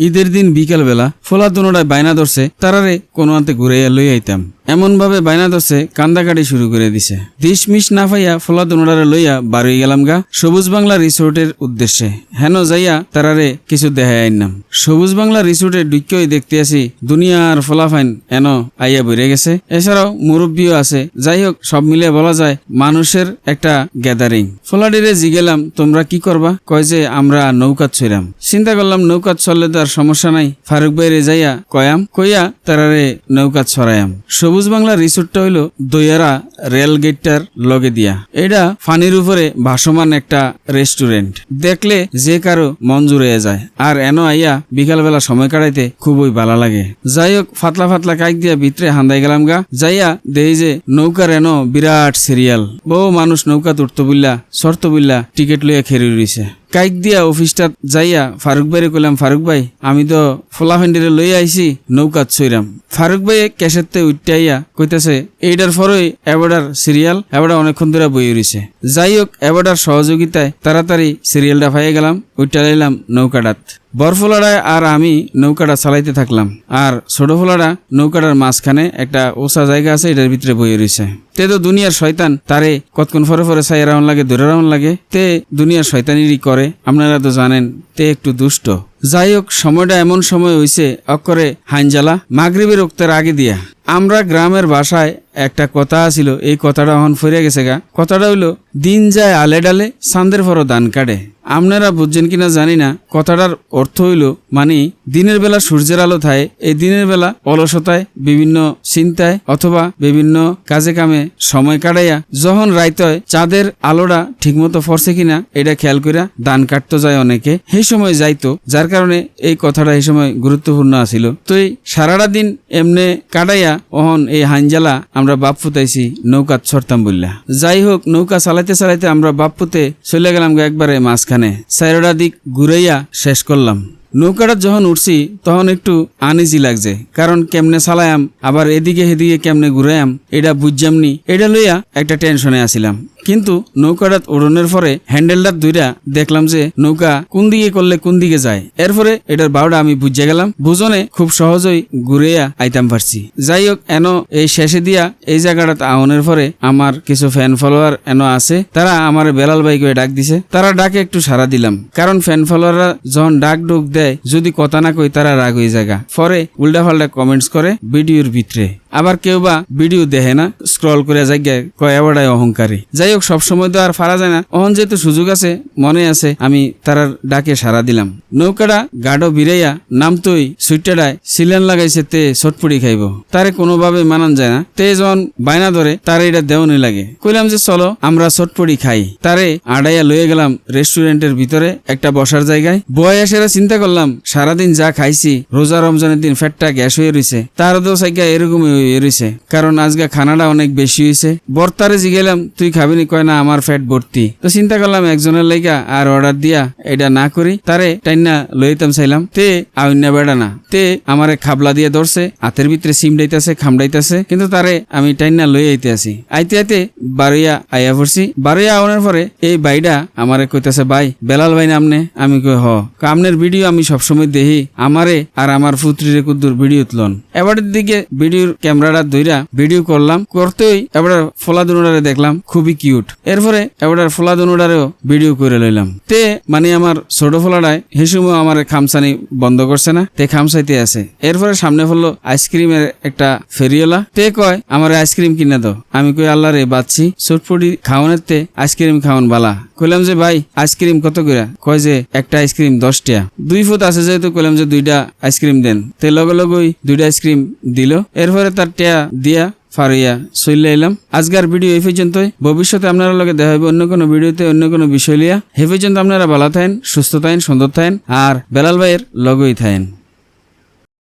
ঈদের দিন বিকালবেলা ফোলা দুনোটায় বাইনা ধরছে তারারে কোনো আনতে ঘুরাইয়া লই আইতাম। এমন ভাবে বাইনা ধরছে, কান্দাকাটি শুরু করে দিছে। দিশ মিশ না পাইয়া ফোলা দুনোটারে লইয়া বাড়ি গেলাম গা। সবুজ বাংলা রিসোর্টের উদ্দেশ্যে। হেন যাইয়া তারারে কিছু দেখাই আইনাম সবুজ বাংলা রিসোর্টে ডুইকই দেখতে আসি দুনিয়ার ফলাফাইন এন আইয়া বইরে গেছে। এছাড়াও মুরব্বীও আছে। যাই হোক, সব মিলে বলা যায় মানুষের একটা গ্যাদারিং। ফোলাডিরে জিগেলাম, তোমরা কি করবা? কয় যে, আমরা নৌকাত ছইরাম। চিন্তা করলাম, নৌকাত চললে তো আর সমস্যা নাই। ফারুক বাইরে যাইয়া কয়াম, কইয়া তারারে নৌকাত ছড়ায়াম সবুজ বাংলা রিসোর্টটা হইল দইয়ারা রেল গেটটার লগে দিয়া। এটা ফানির উপরে ভাসমান একটা রেস্টুরেন্ট। দেখলে যে কারও মন জুড়ে যায়। আর এন আইয়া বিকালবেলা সময় কাটাইতে খুবই ভালো লাগে। যাই হোক ফাতলা ফাতলা কাইক দিয়া ভিতরে হান্দাই গেলাম গা। যাইয়া দেই যে নৌকার এন বিরাট সিরিয়াল। বহু মানুষ নৌকা উঠতো বুল্লা শর্ত বুল্লা টিকিট লইয়া খেরি রইছে। কাইক দিয়া অফিসটা যাইয়া ফারুক ভাইরে কইলাম, ফারুক ভাই, আমি তো ফোলাফেন্ডিরে লই আইছি, নৌকাত ছইরাম। ফারুক ভাই ক্যাশেরতে উঠটাইয়া কইতাছে, এইডার পরই এবাডার সিরিয়াল এবার অনেকক্ষণ ধরে বই রইছে যাই হোক এবাডার সহযোগিতায় তাড়াতাড়ি সিরিয়ালটা পাইয়ে গেলাম উঠটা লাইলাম নৌকাটাত। বরফোলাড়ায় আর আমি নৌকাটা চালাইতে থাকলাম। আর ছোট ফোলাড়া নৌকাটার মাঝখানে একটা ওসা জায়গা আছে, এটার ভিতরে বইয়ে রয়েছে তে তো দুনিয়ার শয়তান, তারে কতক্ষণ ফরে ফরে চাই রাউন লাগে ধরে রাউন লাগে। তে দুনিয়ার শয়তানিরই করে, আপনারা তো জানেন, তে একটু দুষ্ট। যাই হোক, সময়টা এমন সময় হইছে অক্ষরে হাইনজালা, মাগরিবের উক্তের আগে দিয়া। আমরা গ্রামের ভাষায় একটা কথা ছিল এই কথাটা এখন ফিরে গেছে গা। কথাটা হইল, দিন যায় আলে ডালে সান্দের ফরো দান কাটে। আপনারা বুঝছেন কিনা জানি না, কথাটার অর্থ হইল মানে দিনের বেলা সূর্যের আলো থাকে এই দিনের বেলা অলসতায়, বিভিন্ন চিন্তায় অথবা বিভিন্ন কাজে কামে সময় কাটাইয়া, যখন রাইত হয়, চাঁদের আলোটা ঠিকমতো ফরছে কিনা, এটা খেয়াল কইরা দান কাটতে যায় অনেকে। সেই সময় যাইতো, যার কারণে এই কথাটা এই সময় গুরুত্বপূর্ণ আছিল। তো এই সারাটা দিন এমনে কাটাইয়া, অহন এই হাঞ্জালা আমরা বাপ ফুতাইছি নৌকা ছড়তাম বললা যাই হোক, নৌকা চালাইতে চালাইতে আমরা বাপ ফুতে চলে গেলাম গো একবারে মাঝখানে। সাইরোডা দিক ঘুরাইয়া শেষ করলাম। নৌকাটা যখন উঠছি, তখন একটু আনিজি লাগছে, কারণ কেমনে চালায়াম, আবার এদিকে হেদিকে কেমনে ঘুরায়াম, এটা বুঝজামনি। এটা লইয়া একটা টেনশনে আসিলাম কিন্তু নৌকাটা উড়নের পরে হ্যান্ডেলটা দুইরা দেখলাম যে নৌকা কোন দিকে করলে কোন দিকে যায়। এরপরে এটার বারোটা আমি বুঝে গেলাম, বুঝনে খুব সহজেই ঘুরেয়া আইতাম পারছি। যাই হোক এন এই শেষে দিয়া এই জায়গাটা আহনের পরে আমার কিছু ফ্যান ফলোয়ার এন আছে, তারা আমার বেলাল ভাই করে ডাক দিছে। তারা ডাকে একটু সারা দিলাম, কারণ ফ্যান ফলোয়াররা যখন ডাক ডুক দেয়, যদি কথা না কই তারা রাগ হয়ে জায়গা পরে উল্টা পাল্টা কমেন্টস করে ভিডিওর ভিতরে। আবার কেউ বা ভিডিও দেখে না স্ক্রল করে জায়গায় কয় এবারটাই অহংকারী। যাই হোক সবসময় তো আর ফারা যায় না। অহন যেহেতু সুযোগ আছে, মনে আছে, আমি তারার ডাকে সারা দিলাম। নৌকাটা গাঢ় বিরাইয়া নামতই সুইটাডায় সিলেন লাগাইছে তে ছটপুড়ি খাইব। তারে কোনোভাবে মানান যায় না। তে যখন বায়না ধরে, তারে এটা দেওয়ানি লাগে। কইলাম যে, চলো, আমরা ছটপুড়ি খাই। তারে আড়াইয়া লয়ে গেলাম রেস্টুরেন্টের ভিতরে, একটা বসার জায়গায়। বয়সেরা চিন্তা করলাম, সারাদিন যা খাইছি, রোজা রমজানের দিন ফ্যাটটা গ্যাস হয়ে রয়েছে তার সাইকা এরকমই হয়ে রয়েছে কারণ আজকে খানাটা অনেক বেশি হয়েছে। বর্তারে জিগেলাম, তুই খাবি নি কয়, না, আমার ফ্যাট ভর্তি। তো চিন্তা করলাম একজনের লাইকা আর অর্ডার দিয়া এটা না করি। তারে টাইনা লইতাম, চাইলাম, তে আউন্না বেড়া না। তে, আমারে খাবলা দিয়ে ধরছে, হাতের ভিতরে সিম ডাইতাছে খামডাইতাছে কিন্তু তারে আমি টাইনা লই আইতে আছি। আইতে আইতে বারোয়া আইয়া পড়ছি। বারোয়া আওয়ানোর পরে এই বাইডা আমারে কইতাছে, ভাই, বেলাল ভাই নামনে? আমি কই, হ। কামনের ভিডিও আমি সবসময় দেখি। আমারে আর আমার পুত্রীরে কুদ্দুর ভিডিও তুলন। এবারের দিকে ভিডিওর ক্যামেরাটা ধইরা ভিডিও করলাম। করতেই এবার ফোলা দুনোডারে দেখলাম, খুবই কিউট। এরপরে এবার ফোলা দুনোডারেও ভিডিও করে লইলাম। তে মানে আমার ছোট ফোলাটায় সময় আমার খামসানি বন্ধ করছে না, তে খামসাইতে আছে। এরপরে সামনে ফেলল আইসক্রিমের একটা ফেরিওলা তে কয়, আমার আইসক্রিম কিনে দাও। আমি কই আল্লাহ রে বাচ্চি চটপটি খাওয়ানোর তে আইসক্রিম খাওয়ান বালা। কইলাম যে, ভাই, আইসক্রিম কত করে কয় যে, একটা আইসক্রিম দশ দুই ফুট আছে যেহেতু, কইলাম যে, দুইটা আইসক্রিম দেন। তে লগে লগেই দুইটা আইসক্রিম দিল। এরপরে তার টেয়া দিয়া ফারিয়া চলে এলাম আজকের ভিডিও এই পর্যন্তই। ভবিষ্যতে আপনারা লগে দেখা হবে অন্য কোনো ভিডিওতে, অন্য কোনো বিষয় লিয়া। হে পর্যন্ত আপনারা ভালো থাকেন, সুস্থ থাকেন, সুন্দর থাকেন, আর বেলাল ভাইয়ের লগই থাকেন।